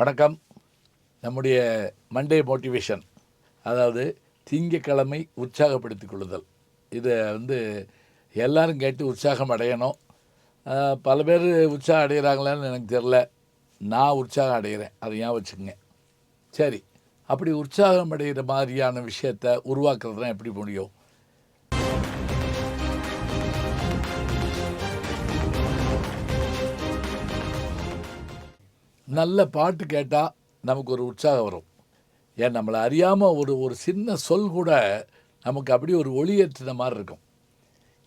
வணக்கம். நம்முடைய Monday motivation அதாவது திங்கக்கிழமை உற்சாகப்படுத்திக் கொள்ளுதல். இதை வந்து எல்லாரும் கேட்டு உற்சாகம் அடையணும். பல பேர் உற்சாகம் அடைகிறாங்களான்னு எனக்கு தெரில நான் உற்சாகம் அடைகிறேன் அதை ஏன் வச்சுக்கோங்க? சரி. அப்படி உற்சாகம் அடைகிற மாதிரியான விஷயத்தை உருவாக்குறதுனா எப்படி முடியும்? நல்ல பாட்டு கேட்டால் நமக்கு ஒரு உற்சாகம் வரும். ஏன் நம்மளை அறியாமல் ஒரு ஒரு சின்ன சொல் கூட நமக்கு அப்படியே ஒரு ஒளியேற்றின மாதிரி இருக்கும்.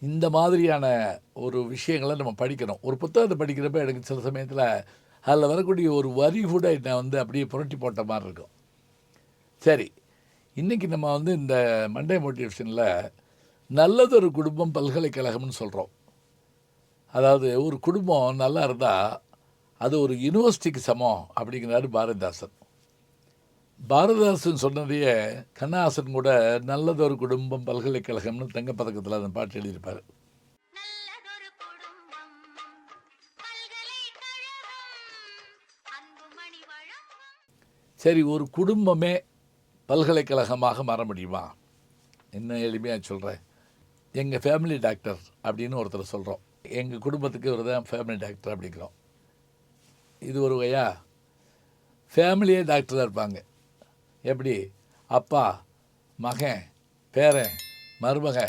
இந்த மாதிரியான ஒரு விஷயங்களை நம்ம படிக்கணும். ஒரு புத்தகத்தை படிக்கிறப்ப எனக்கு சில சமயத்தில் அதில் வரக்கூடிய ஒரு வரி கூட என்னை வந்து அப்படியே புரட்டி போட்ட மாதிரி இருக்கும். சரி இன்றைக்கி நம்ம வந்து இந்த மண்டே மோட்டிவேஷனில் நல்லதொரு குடும்பம் பல்கலைக்கழகம்னு சொல்கிறோம் அதாவது ஒரு குடும்பம் நல்லா இருந்தால் அது ஒரு யூனிவர்சிட்டிக்கு சமம் அப்படிங்கிறாரு பாரதிதாசன். பாரதிதாசன் சொன்னதையே கண்ணாசன் கூட நல்லதொரு குடும்பம் பல்கலைக்கழகம்னு தங்கப்பதக்கத்தில் அந்த பாட்டு எழுதியிருப்பார். சரி ஒரு குடும்பமே பல்கலைக்கழகமாக மாற முடியுமா? இன்னும் எளிமையாக சொல்கிறேன் எங்கள் ஃபேமிலி டாக்டர் அப்படின்னு ஒருத்தர் சொல்கிறோம் எங்கள் குடும்பத்துக்கு ஒரு தான் ஃபேமிலி டாக்டர் அப்படிங்கிறோம். இது ஒரு வகையா? ஃபேமிலியே டாக்டராக இருப்பாங்க. எப்படி? அப்பா மகன் பேரன் மருமக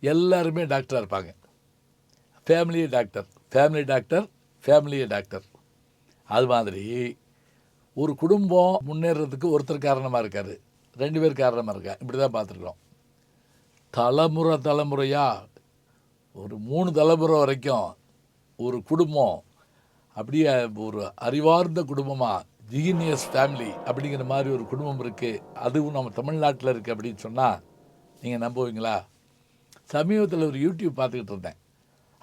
எல்லாருமே டாக்டராக இருப்பாங்க. ஃபேமிலியே டாக்டர் ஃபேமிலி டாக்டர் ஃபேமிலியே டாக்டர் அது மாதிரி ஒரு குடும்பம் முன்னேறதுக்கு ஒருத்தர் காரணமாக இருக்கார். ரெண்டு பேர் காரணமாக இருக்கா? இப்படி தான் பார்த்துருக்கோம் தலைமுறை தலைமுறையாக ஒரு மூணு தலைமுறை வரைக்கும் ஒரு குடும்பம் அப்படியே ஒரு அறிவார்ந்த குடும்பமாக ஜிகினியஸ் ஃபேமிலி அப்படிங்கிற மாதிரி ஒரு குடும்பம் இருக்குது அதுவும் நம்ம தமிழ்நாட்டில் இருக்குது அப்படின்னு சொன்னால் நீங்கள் நம்புவீங்களா? சமீபத்தில் ஒரு யூடியூப் பார்த்துக்கிட்டு இருந்தேன்.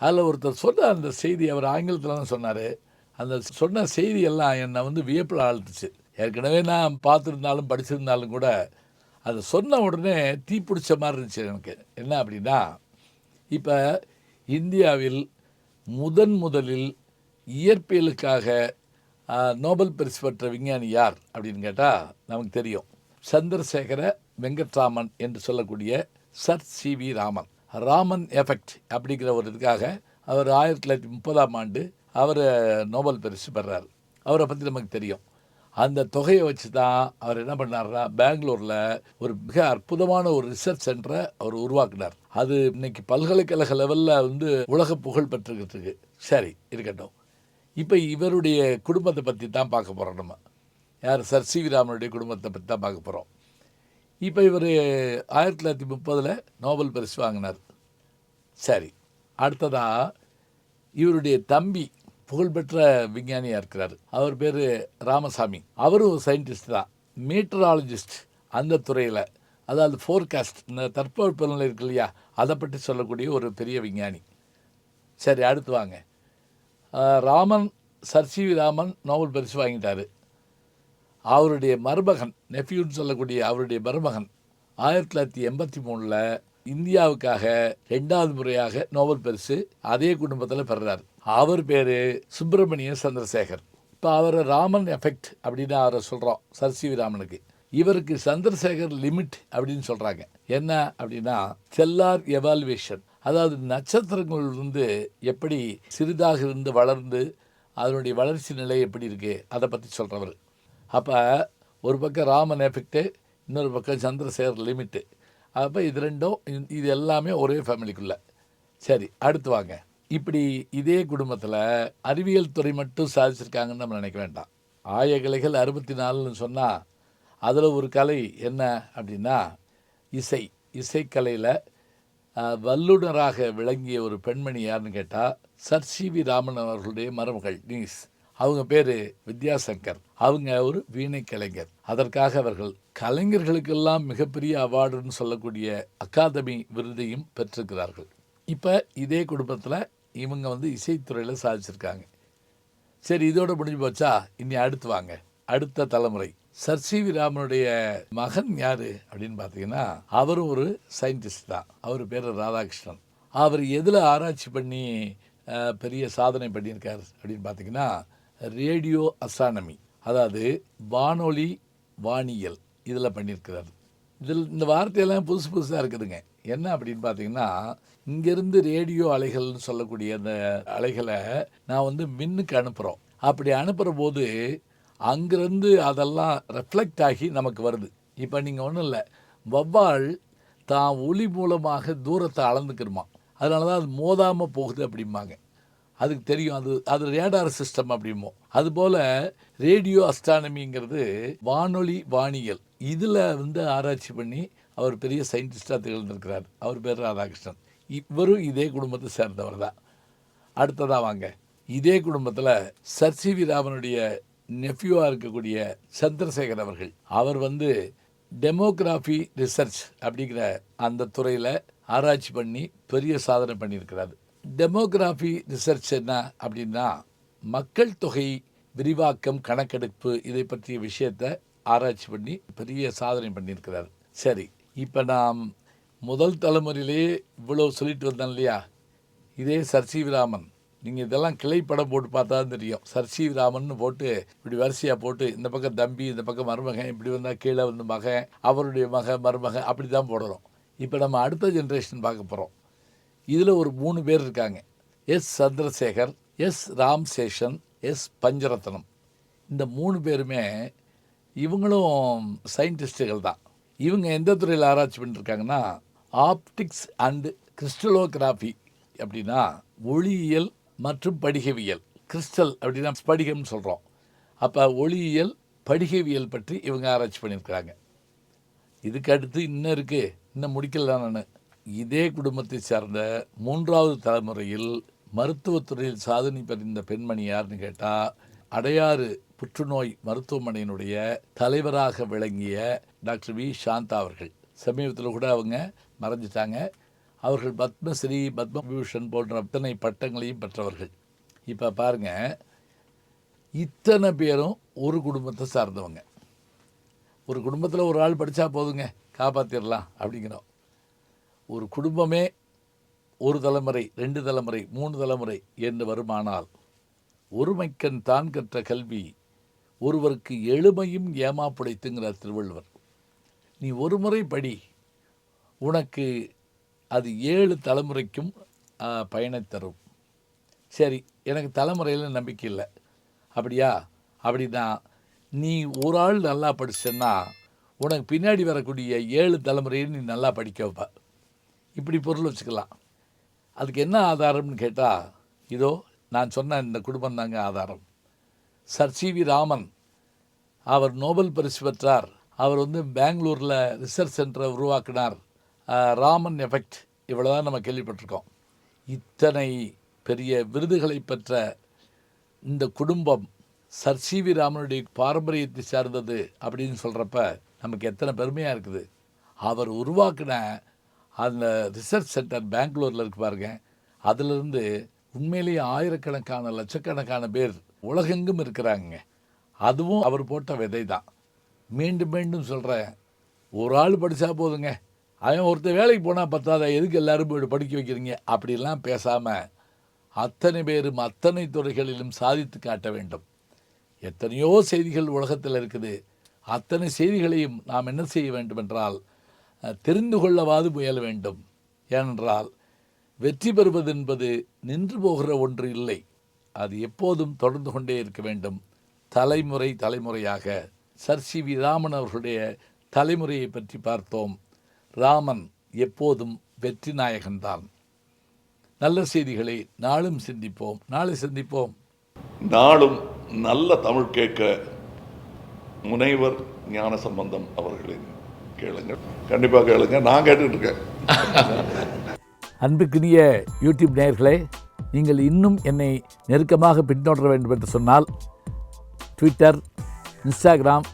அதில் ஒருத்தர் சொன்ன அந்த செய்தி அவர் ஆங்கிலத்தில் தான் சொன்னார். அந்த சொன்ன செய்தி எல்லாம் என்னை வந்து வியப்பில் ஆழ்த்துச்சு. ஏற்கனவே நான் பார்த்துருந்தாலும் படிச்சிருந்தாலும் கூட அதை சொன்ன உடனே தீ பிடிச்ச மாதிரி இருந்துச்சு எனக்கு. என்ன அப்படின்னா இப்போ இந்தியாவில் முதன் முதலில் இயற்பியலுக்காக நோபல் பரிசு பெற்ற விஞ்ஞானி யார் அப்படின்னு கேட்டால் நமக்கு தெரியும். சந்திரசேகர வெங்கட்ராமன் என்று சொல்லக்கூடிய sir C V Raman. Raman effect அப்படிங்கிற ஒரு இதுக்காக அவர் ஆயிரத்தி தொள்ளாயிரத்தி முப்பதாம் ஆண்டு அவர் நோபல் பரிசு பெறார். அவரை பற்றி நமக்கு தெரியும். அந்த தொகையை வச்சு தான் அவர் என்ன பண்ணார்னா பெங்களூரில் ஒரு மிக அற்புதமான ஒரு ரிசர்ச் சென்டரை அவர் உருவாக்கினார். அது இன்னைக்கு பல்கலைக்கழக லெவலில் வந்து உலக புகழ் பெற்றுக்கிட்டு இருக்கு. சரி இருக்கட்டும். இப்போ இவருடைய குடும்பத்தை பற்றி தான் பார்க்க போகிறோம் நம்ம. யார்? சர் சி வி ராமனுடைய குடும்பத்தை பற்றி தான் பார்க்க போகிறோம் இப்போ இவர் ஆயிரத்தி தொள்ளாயிரத்தி முப்பதில் நோபல் பரிசு வாங்கினார். சரி அடுத்ததாக இவருடைய தம்பி புகழ்பெற்ற விஞ்ஞானியாக இருக்கிறார். அவர் பேர் ராமசாமி. அவரும் ஒரு சயின்டிஸ்ட் தான். மீட்டராலஜிஸ்ட் அந்த துறையில். அதாவது ஃபோர்காஸ்ட் இந்த தட்பவெப்பநிலை இருக்கு இல்லையா? அதை பற்றி சொல்லக்கூடிய ஒரு பெரிய விஞ்ஞானி. சரி அடுத்து வாங்க. Raman sir C Raman Nobel பரிசு வாங்கிட்டார். அவருடைய மருமகன் நெஃப்யூன்னு சொல்லக்கூடிய அவருடைய மருமகன் ஆயிரத்தி தொள்ளாயிரத்தி எண்பத்தி மூணில் இந்தியாவுக்காக ரெண்டாவது முறையாக நோபல் பரிசு அதே குடும்பத்தில் பெறுறார் அவர் பேர் சுப்பிரமணிய சந்திரசேகர். இப்போ அவரை ராமன் எஃபெக்ட் அப்படின்னு அவரை சொல்கிறோம் சர் சி ராமனுக்கு இவருக்கு சந்திரசேகர் லிமிட் அப்படின்னு சொல்கிறாங்க என்ன அப்படின்னா செல்லார் எவால்வேஷன் அதாவது நட்சத்திரங்கள் வந்து எப்படி சிறிதாக இருந்து வளர்ந்து அதனுடைய வளர்ச்சி நிலை எப்படி இருக்குது அதை பற்றி சொல்கிறவர் அப்போ ஒரு பக்கம் ராமன் எஃபெக்ட்டு இன்னொரு பக்கம் சந்திரசேகர் லிமிட்டு. அப்போ இது ரெண்டும் இது- இது எல்லாமே ஒரே ஃபேமிலிக்குள்ளே. சரி அடுத்து வாங்க. இப்படி இதே குடும்பத்தில் அறிவியல் துறை மட்டும் சாதிச்சிருக்காங்கன்னு நம்ம நினைக்க வேண்டாம். ஆயகலைகள் அறுபத்தி நாலுன்னு சொன்னால் அதில் ஒரு கலை என்ன அப்படின்னா இசை. இசைக்கலையில் வல்லுநராக வல்லுனராக விளங்கிய ஒரு பெண்மணி யாருன்னு கேட்டால் சர் சி வி ராமன் அவர்களுடைய மருமகள் நீஸ். அவங்க பேர் வித்யாசங்கர். அவங்க ஒரு வீணை கலைஞர். அதற்காக அவர்கள் கலைஞர்களுக்கெல்லாம் மிகப்பெரிய அவார்டுன்னு சொல்லக்கூடிய அகாதமி விருதையும் பெற்றிருக்கிறார்கள். இப்போ இதே குடும்பத்தில் இவங்க வந்து இசைத்துறையில் சாதிச்சிருக்காங்க. சரி இதோட முடிஞ்சு போச்சா? இனி அடுத்து வாங்க. அடுத்த தலைமுறை. சர் சி வி ராமனுடைய மகன் யாரு அப்படின்னு பார்த்தீங்கன்னா அவரும் ஒரு சயின்டிஸ்ட் தான். அவர் பேர் ராதாகிருஷ்ணன். அவர் எதில் ஆராய்ச்சி பண்ணி பெரிய சாதனை பண்ணியிருக்கார் அப்படின்னு பார்த்தீங்கன்னா ரேடியோ அசானமி அதாவது வானொலி வானியல் இதில் பண்ணியிருக்கிறார். இதில் இந்த வார்த்தையெல்லாம் புதுசு புதுசாக இருக்குதுங்க. என்ன அப்படின்னு பார்த்தீங்கன்னா இங்கேருந்து ரேடியோ அலைகள்னு சொல்லக்கூடிய அந்த அலைகளை நான் வந்து மின்னுக்கு அனுப்புகிறோம் அப்படி அனுப்புகிற போது அங்கேருந்து அதெல்லாம் ரெஃப்ளெக்ட் ஆகி நமக்கு வருது. இப்போ நீங்கள் ஒன்றும் இல்லை. வவ்வால் தான் ஒளி மூலமாக தூரத்தை அளந்துக்கிறோமா அதனால தான் அது மோதாமல் போகுது அப்படிம்பாங்க. அதுக்கு தெரியும். அது அது ரேடார் சிஸ்டம் அப்படிமோ. அதுபோல் ரேடியோ அஸ்ட்ரானமிங்கிறது வானொலி வானியல். இதில் வந்து ஆராய்ச்சி பண்ணி அவர் பெரிய சயின்டிஸ்டாக திகழ்ந்திருக்கிறார். அவர் பேர் ராதாகிருஷ்ணன். இவரும் இதே குடும்பத்தை சேர்ந்தவர் தான். அடுத்ததாக வாங்க. இதே குடும்பத்தில் சர் சி வி ராமனுடைய நெஃப்யூவாக இருக்கக்கூடிய சந்திரசேகர் அவர்கள். அவர் வந்து டெமோகிராஃபி ரிசர்ச் அப்படிங்கிற அந்த துறையில் ஆராய்ச்சி பண்ணி பெரிய சாதனை பண்ணியிருக்கிறார். டெமோகிராஃபி ரிசர்ச் என்ன அப்படின்னா மக்கள் தொகை விரிவாக்கம் கணக்கெடுப்பு இதை பற்றிய விஷயத்தை ஆராய்ச்சி பண்ணி பெரிய சாதனை பண்ணியிருக்கிறார். சரி இப்போ நாம் முதல் தலைமுறையிலேயே இவ்வளோ சொல்லிட்டு வந்தோம் இல்லையா? இதே சர் ராமன். நீங்கள் இதெல்லாம் கிளை படம் போட்டு பார்த்தா தான் தெரியும். சர் ராமன் போட்டு இப்படி வரிசையாக போட்டு இந்த பக்கம் தம்பி இந்த பக்கம் மருமகன் இப்படி வந்தால் கீழே வந்து மகன் அவருடைய மக மருமகன் அப்படி தான் போடுறோம். இப்போ நம்ம அடுத்த ஜென்ரேஷன் பார்க்க போகிறோம் இதில் ஒரு மூணு பேர் இருக்காங்க. S Chandrasekhar S Ramaseshan S Pancharatnam. இந்த மூணு பேருமே இவங்களும் சயின்டிஸ்ட்டுகள் தான். இவங்க எந்த துறையில் ஆராய்ச்சி பண்ணிருக்காங்கன்னா ஆப்டிக்ஸ் அண்டு கிறிஸ்டலோகிராஃபி அப்படின்னா ஒளியியல் மற்றும் படிகவியல் கிறிஸ்டல் அப்படின்னா ஸ்படிகம்னு சொல்கிறோம் அப்போ ஒளியியல் படிகவியல் பற்றி இவங்க ஆராய்ச்சி பண்ணியிருக்கிறாங்க. இதுக்கு அடுத்து இன்னும் இருக்குது இன்னும் முடிக்கல நான். இதே குடும்பத்தை சார்ந்த மூன்றாவது தலைமுறையில் மருத்துவத்துறையில் சாதனை பெறிந்த பெண்மணி யாருன்னு கேட்டால் அடையாறு புற்றுநோய் மருத்துவமனையினுடைய தலைவராக விளங்கிய டாக்டர் வி. சாந்தா அவர்கள். சமீபத்தில் கூட அவங்க மறைஞ்சிட்டாங்க. அவர்கள் பத்மஸ்ரீ பத்மபூஷன் போன்ற அத்தனை பட்டங்களையும் பெற்றவர்கள். இப்போ பாருங்கள் இத்தனை பேரும் ஒரு குடும்பத்தை சார்ந்தவங்க. ஒரு குடும்பத்தில் ஒரு ஆள் படித்தா போதுங்க காப்பாற்றிடலாம் அப்படிங்கிறோம். ஒரு குடும்பமே ஒரு தலைமுறை ரெண்டு தலைமுறை மூணு தலைமுறை என்று வருமானால் ஒருமைக்கன் தான் கற்ற கல்வி ஒருவருக்கு எளிமையும் ஏமாப்புடைத்துங்கிறார் திருவள்ளுவர். நீ ஒரு முறை படி உனக்கு அது ஏழு தலைமுறைக்கும் பயனை தரும். சரி எனக்கு தலைமுறையில் நம்பிக்கை இல்லை. அப்படியா? அப்படின்னா நீ ஒரு ஆள் நல்லா படிச்சேன்னா உனக்கு பின்னாடி வரக்கூடிய ஏழு தலைமுறையை நீ நல்லா படிக்க வைப்ப. இப்படி பொருள் வச்சுக்கலாம். அதுக்கு என்ன ஆதாரம்னு கேட்டால் இதோ நான் சொன்ன இந்த குடும்பம் தாங்க ஆதாரம். சர் சி வி ராமன் அவர் நோபல் பரிசு பெற்றார். அவர் வந்து பெங்களூரில் ரிசர்ச் சென்டரை உருவாக்கினார். ராமன் எஃபெக்ட் இவ்வளோ தான் நம்ம கேள்விப்பட்டிருக்கோம். இத்தனை பெரிய விருதுகளை பெற்ற இந்த குடும்பம் சர் சிவி ராமனுடைய பாரம்பரியத்தை சார்ந்தது அப்படின்னு சொல்கிறப்ப நமக்கு எத்தனை பெருமையாக இருக்குது. அவர் உருவாக்கின அந்த ரிசர்ச் சென்டர் பெங்களூரில் இருக்கு பாருங்க. அதிலிருந்து உண்மையிலேயே ஆயிரக்கணக்கான லட்சக்கணக்கான பேர் உலகெங்கும் இருக்கிறாங்க அதுவும் அவர் போட்ட விதை தான் மீண்டும் மீண்டும் சொல்கிறேன் ஒரு ஆள் படித்தா போதுங்க. அவன் ஒருத்தர் வேலைக்கு போனால் பத்தாத எதுக்கு எல்லாரும் படிக்க வைக்கிறீங்க? அப்படிலாம் பேசாமல் அத்தனை பேரும் அத்தனை துறைகளிலும் சாதித்து காட்ட வேண்டும். எத்தனையோ செய்திகள் உலகத்தில் இருக்குது. அத்தனை செய்திகளையும் நாம் என்ன செய்ய வேண்டும் என்றால் தெரிந்து கொள்ளவாது முயல வேண்டும். ஏனென்றால் வெற்றி பெறுவது என்பது நின்று போகிற ஒன்று இல்லை. அது எப்போதும் தொடர்ந்து கொண்டே இருக்க வேண்டும். தலைமுறை தலைமுறையாக சர் சி வி ராமன் அவர்களுடைய தலைமுறையை பற்றி பார்த்தோம். ராமன் எப்போதும் வெற்றி நாயகன்தான் நல்ல செய்திகளை நாளும் சிந்திப்போம். நாளை சந்திப்போம். நாளும் நல்ல தமிழ் கேட்க முனைவர் ஞான சம்பந்தம் அவர்களின் கேளுங்க கண்டிப்பாக கேளுங்க. நான் கேட்டுட்டு இருக்கேன் அன்புக்குரிய யூடியூப் நேயர்களே நீங்கள் இன்னும் என்னை நெருக்கமாக பின்தொடர வேண்டும் என்று சொன்னால் ட்விட்டர் இன்ஸ்டாகிராம்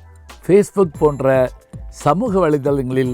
ஃபேஸ்புக் போன்ற சமூக வலைதளங்களில்